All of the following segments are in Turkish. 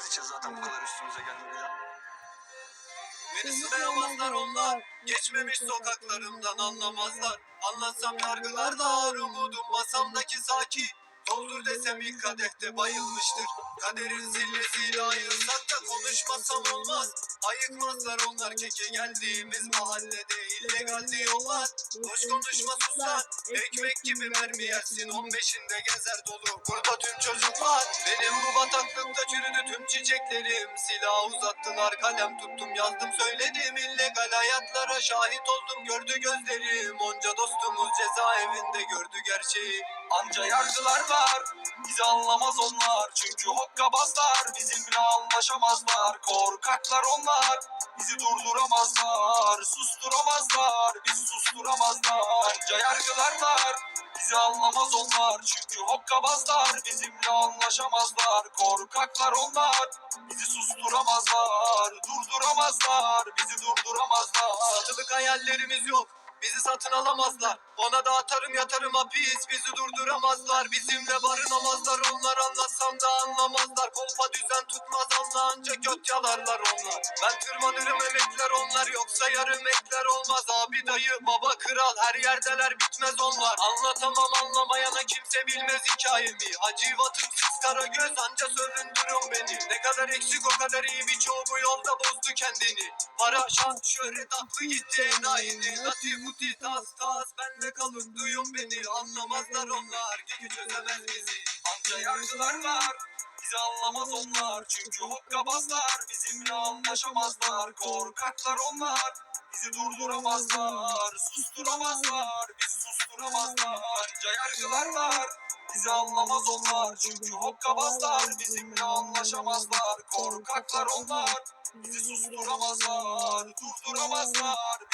Kendimiz için zaten bu kadar üstümüze gelmedi ya. Beni sınayamazlar onlar. Geçmemiş sokaklarımdan anlamazlar. Anlatsam yargılar dağır umudum. Masamdaki sakin Doldur desem ilk kadehte bayılmıştır. Kaderin zillesiyle ayırsak da konuşmasam olmaz. Ayıkmazlar onlar keke geldiğimiz mahallede illegal diyorlar Boş konuşma susar Ekmek gibi mermi yersin. 15'inde gezer dolu Burada tüm çocuklar. Benim bu bataklıkta çürüdü tüm çiçeklerim. Silah uzattılar kalem tuttum yazdım söyledim. İllegal hayatlara şahit oldum gördü gözlerim. Onca dostumuz cezaevinde gördü gerçeği Anca yargılar var bizi anlamaz onlar. Çünkü hokkabazlar bizimle anlaşamazlar. Korkaklar onlar bizi durduramazlar. Susturamazlar bizi susturamazlar. Anca yargılar var bizi anlamaz onlar. Çünkü hokkabazlar bizimle anlaşamazlar. Korkaklar onlar bizi susturamazlar. Durduramazlar bizi durduramazlar. Satılık hayallerimiz yok Bizi satın alamazlar. Ona da atarım yatarım hapis. Bizi durduramazlar Bizimle barınamazlar. Onlar anlatsam da anlamazlar. Kolpa düzen tutmaz anlayınca göt yalarlar onlar. Ben tırmanırım emekler onlar. Yoksa yarım ekler olmaz. Abi dayı baba kral her yerdeler bitmez onlar. Anlatamam anlamayana kimse bilmez hikayemi. Hacivatım siz kara göz anca sövündürün beni. Ne kadar eksik o kadar iyi birçoğu bu yolda bozdu kendini. Para şans şöhret aklı gitti enayi Lati muti tas tas benle kalın duyun beni. Anlamazlar onlar gücü çözemez bizi. Anca yargılar var Bizi anlamaz onlar. Çünkü hokkabazlar Bizimle anlaşamazlar. Korkaklar onlar Bizi durduramazlar. Susturamazlar Bizi susturamazlar. Anca yargılar var Bizi anlamaz onlar. Çünkü hokkabazlar Bizimle anlaşamazlar. Korkaklar onlar Bizi susturamazlar, durduramazlar,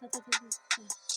对对对对对